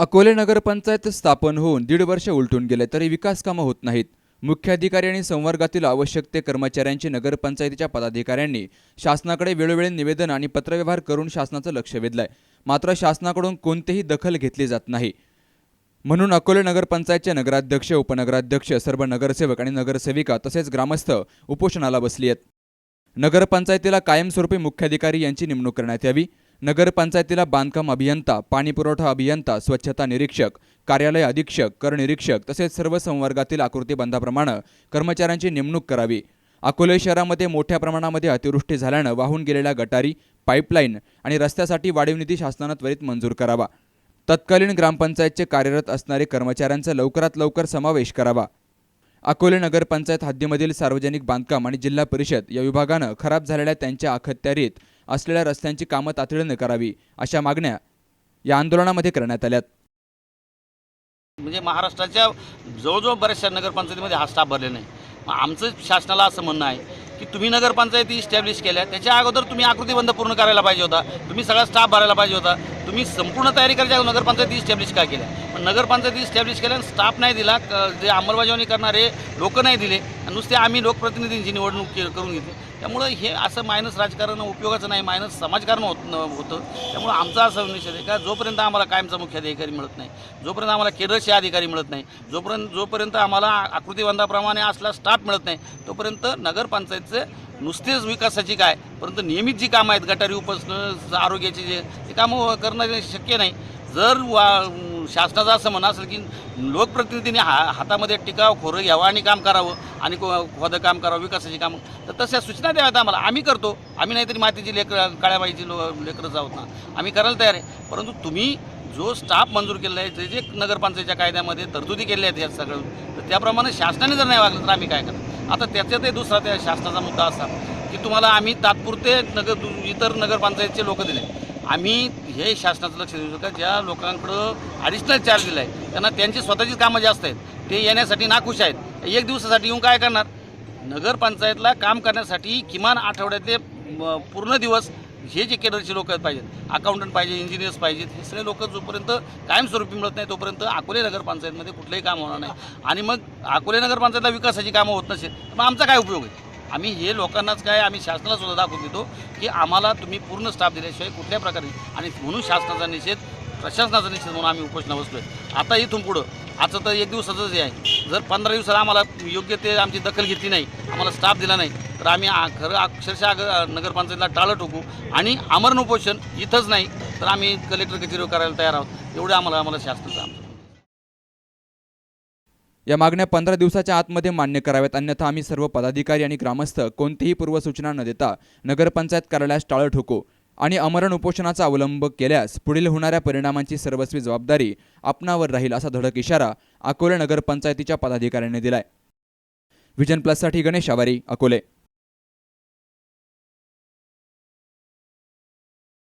अकोले नगरपंचायत स्थापन होऊन दीड वर्ष उलटून गेले तरी विकास कामं होत नाहीत. मुख्याधिकारी आणि संवर्गातील आवश्यक ते कर्मचाऱ्यांची नगरपंचायतीच्या पदाधिकाऱ्यांनी शासनाकडे वेळोवेळी निवेदन आणि पत्रव्यवहार करून शासनाचं लक्ष वेधलंय. मात्र शासनाकडून कोणतीही दखल घेतली जात नाही. म्हणून अकोले नगरपंचायतचे नगराध्यक्ष उपनगराध्यक्ष सर्व नगरसेवक आणि नगरसेविका तसेच ग्रामस्थ उपोषणाला बसली आहेत. नगरपंचायतीला कायमस्वरूपी मुख्याधिकारी यांची नेमणूक करण्यात यावी. नगरपंचायतीला बांधकाम अभियंता पाणीपुरवठा अभियंता स्वच्छता निरीक्षक कार्यालय अधीक्षक कर निरीक्षक तसेच सर्व संवर्गातील आकृतीबंधाप्रमाणे कर्मचाऱ्यांची नेमणूक करावी. अकोले शहरामध्ये मोठ्या प्रमाणामध्ये अतिवृष्टी झाल्यानं वाहून गेलेल्या गटारी पाईपलाईन आणि रस्त्यासाठी वाढीव निधी शासनानं त्वरित मंजूर करावा. तत्कालीन ग्रामपंचायतचे कार्यरत असणारे कर्मचाऱ्यांचा लवकरात लवकर समावेश करावा. अकोले नगरपंचायत हद्दीमधील सार्वजनिक बांधकाम आणि जिल्हा परिषद या विभागानं खराब झालेल्या त्यांच्या अखत्यारीत असलेल्या रस्त्यांची कामं तातडीनं करावी अशा मागण्या या आंदोलनामध्ये करण्यात आल्यात. म्हणजे महाराष्ट्राच्या जवळजवळ बऱ्याचशा नगरपंचायतीमध्ये हा स्टाफ भरलेला नाही. आमचं शासनाला असं म्हणणं आहे की तुम्ही नगरपंचायती इस्टॅब्लिश केल्या त्याच्या अगोदर तुम्ही आकृतीबंध पूर्ण करायला पाहिजे होता तुम्ही सगळा स्टाफ भरायला पाहिजे होता तुम्ही संपूर्ण तयारी करायच्या नगरपंचायती इस्टॅब्लिश का केल्या? पण नगरपंचायती इस्टॅब्लिश केल्या स्टाफ नाही दिला जे अंमलबजावणी करणारे लोक नाही दिले आणि नुसते आम्ही लोकप्रतिनिधींची निवडणूक के- करून घेतली. त्यामुळं हे असं मायनस राजकारण उपयोगाचं नाही मायनस समाजकारण होत होतं. त्यामुळं आमचा असा निषेध आहे का जोपर्यंत आम्हाला कायमचा मुख्याधिकारी मिळत नाही जोपर्यंत आम्हाला केरळचे अधिकारी मिळत नाही जोपर्यंत जोपर्यंत आम्हाला आकृतीबंधाप्रमाणे असला स्टाफ मिळत नाही तोपर्यंत नगरपंचायतचे नुसतेच विकासाची काय परंतु नियमित जी कामं आहेत गटारी उपसणं आरोग्याची जे ते कामं करणं शक्य नाही. जर वा शासनाचं असं म्हणणं असेल की लोकप्रतिनिधीने हा हातामध्ये टिकाव खोरं घ्यावं आणि काम करावं आणि को- खोदं काम करावं विकासाची कामं. तर तशा सूचना द्याव्यात आम्हाला. आम्ही करतो. आम्ही नाहीतरी मातीची लेकरं काळ्याबाईची लो लेकरं जाऊत ना. आम्ही करायला तयार आहे. परंतु तुम्ही जो स्टाफ मंजूर केलेला आहे जे जे नगरपंचायतीच्या कायद्यामध्ये तरतुदी केल्या आहेत या सगळं तर त्याप्रमाणे शासनाने जर नाही वागलं तर आम्ही काय करतो आता त्याच्यातही दुसरा त्या शासनाचा मुद्दा असा की तुम्हाला आम्ही तात्पुरते नगर दु- इतर नगरपंचायतचे लोक दिले. आम्ही हे शासनाचं लक्ष देऊ शकतो ज्या लोकांकडं ॲडिशनल चार्ज दिला आहे त्यांना त्यांची स्वतःचीच कामं जास्त आहेत. ते येण्यासाठी नाखुश आहेत. एक दिवसासाठी येऊन काय करणार? नगरपंचायतला काम करण्यासाठी किमान आठवड्यातले पूर्ण दिवस हे जे केडरचे लोक पाहिजेत. अकाउंटंट पाहिजे इंजिनियर्स पाहिजेत हे सगळे लोक जोपर्यंत कायमस्वरूपी मिळत नाही तोपर्यंत अकोले नगरपंचायतमध्ये कुठलंही काम होणार नाही. आणि मग अकोले नगरपंचायतला विकासाची कामं होत नसेल तर मग आमचा काय उपयोग आहे? आम्ही हे लोकांनाच काय आम्ही शासनाला सुद्धा दाखवून देतो की आम्हाला तुम्ही पूर्ण स्टाफ दिल्याशिवाय कुठल्या प्रकारे आणि म्हणून शासनाचा निषेध प्रशासनाचा निषेध म्हणून आम्ही उपोषणा बसलोय. आता इथून पुढं आजचं तर एक दिवसाचंच हे आहे. जर पंधरा दिवसाला आम्हाला योग्य ते आमची दखल घेतली नाही आम्हाला स्टाफ दिला नाही तर आम्ही खरं अक्षरशः अग- नगरपंचायतीला टाळं ठोकू आणि आमरण उपोषण इथंच नाही तर आम्ही कलेक्टर कचेरीवर करायला तयार आहोत. एवढं आम्हाला आम्हाला शासनाचं आमचं या मागण्या पंधरा दिवसाच्या आतमध्ये मान्य कराव्यात. अन्यथा आम्ही सर्व पदाधिकारी आणि ग्रामस्थ कोणतीही पूर्वसूचना न देता नगरपंचायत कार्यालयास टाळं ठोको. आणि अमरण उपोषणाचा अवलंब केल्यास पुढील होणाऱ्या परिणामांची सर्वस्वी जबाबदारी आपणावर राहील असा धडक इशारा अकोले नगरपंचायतीच्या पदाधिकाऱ्यांनी दिलाय. व्हिजन प्लससाठी गणेश आवारी अकोले.